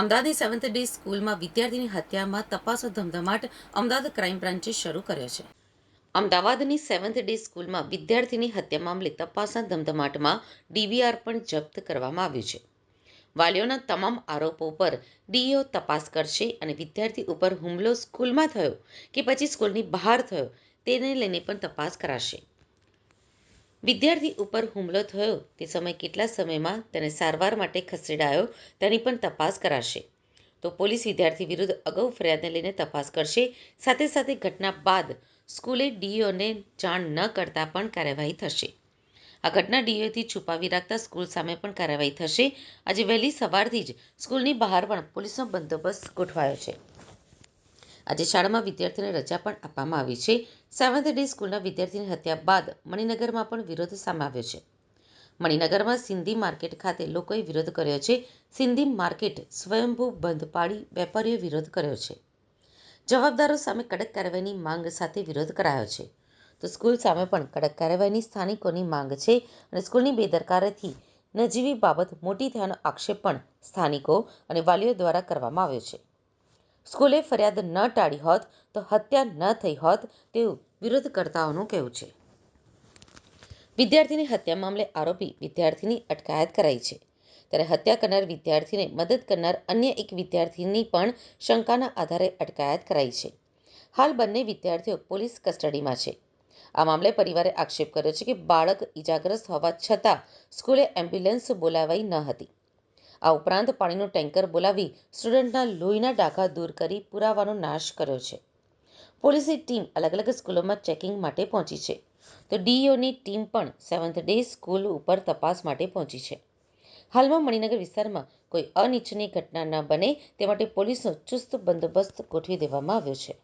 અમદાવાદની seventh day સ્કૂલમાં વિદ્યાર્થીની હત્યામાં તપાસનો ધમધમાટ અમદાવાદ ક્રાઇમ બ્રાન્ચે શરૂ કર્યો છે. અમદાવાદની સેવન્થ ડે સ્કૂલમાં વિદ્યાર્થીની હત્યા મામલે તપાસના ધમધમાટમાં ડીવીઆર પણ જપ્ત કરવામાં આવ્યું છે. વાલીઓના તમામ આરોપો પર ડીઈઓ તપાસ કરશે અને વિદ્યાર્થી ઉપર હુમલો સ્કૂલમાં થયો કે પછી સ્કૂલની બહાર થયો તેને લઈને પણ તપાસ કરાશે. વિદ્યાર્થી ઉપર હુમલો થયો. તે સમય કેટલા સમયમાં તેને સારવાર માટે ખસેડાયો, તેની પણ તપાસ કરાશે. તો પોલીસ વિદ્યાર્થી વિરુદ્ધ અગાઉ ફરિયાદને લઈને તપાસ કરશે. સાથે સાથે ઘટના બાદ સ્કૂલે ડીઓને જાણ ન કરતા પણ કાર્યવાહી થશે. આ ઘટના ડીઓથી છુપાવી રાખતા સ્કૂલ સામે પણ કાર્યવાહી થશે. આજે વહેલી સવારથી જ સ્કૂલની બહાર પણ પોલીસનો બંદોબસ્ત ગોઠવાયો છે. આજે શાળામાં વિદ્યાર્થીઓને રજા પણ આપવામાં આવી છે. સેવન્થ ડે સ્કૂલના વિદ્યાર્થીની હત્યા બાદ મણિનગરમાં પણ વિરોધ સામે આવ્યો છે. મણિનગરમાં સિંધી માર્કેટ ખાતે લોકોએ વિરોધ કર્યો છે. સિંધી માર્કેટ સ્વયંભૂ બંધ પાડી વેપારીઓએ વિરોધ કર્યો છે. જવાબદારો સામે કડક કાર્યવાહીની માંગ સાથે વિરોધ કરાયો છે. તો સ્કૂલ સામે પણ કડક કાર્યવાહીની સ્થાનિકોની માંગ છે અને સ્કૂલની બેદરકારીથી નજીવી બાબત મોટી થયાનો આક્ષેપ પણ સ્થાનિકો અને વાલીઓ દ્વારા કરવામાં આવ્યો છે. સ્કૂલે ફરિયાદ ન ટાળી હોત તો હત્યા ન થઈ હોત તેવું વિરોધકર્તાઓનું કહેવું છે. વિદ્યાર્થીની હત્યા મામલે આરોપી વિદ્યાર્થીની અટકાયત કરાઈ છે. ત્યારે હત્યા કરનાર વિદ્યાર્થીને મદદ કરનાર અન્ય એક વિદ્યાર્થીની પણ શંકાના આધારે અટકાયત કરાઈ છે. હાલ બંને વિદ્યાર્થીઓ પોલીસ કસ્ટડીમાં છે. આ મામલે પરિવારે આક્ષેપ કર્યો છે કે બાળક ઇજાગ્રસ્ત હોવા છતાં સ્કૂલે એમ્બ્યુલન્સ બોલાવાઈ ન હતી. આ ઉપરાંત પાણીનું ટેન્કર બોલાવી સ્ટુડન્ટના લોહીના ડાઘા દૂર કરી પુરાવાનો નાશ કર્યો છે. પોલીસની ટીમ અલગ અલગ સ્કૂલોમાં ચેકિંગ માટે પહોંચી છે. તો ડીઈઓની ટીમ પણ સેવન્થ ડે સ્કૂલ ઉપર તપાસ માટે પહોંચી છે. હાલમાં મણિનગર વિસ્તારમાં કોઈ અનિચ્છનીય ઘટના ન બને તે માટે પોલીસનો ચુસ્ત બંદોબસ્ત ગોઠવી દેવામાં આવ્યો છે.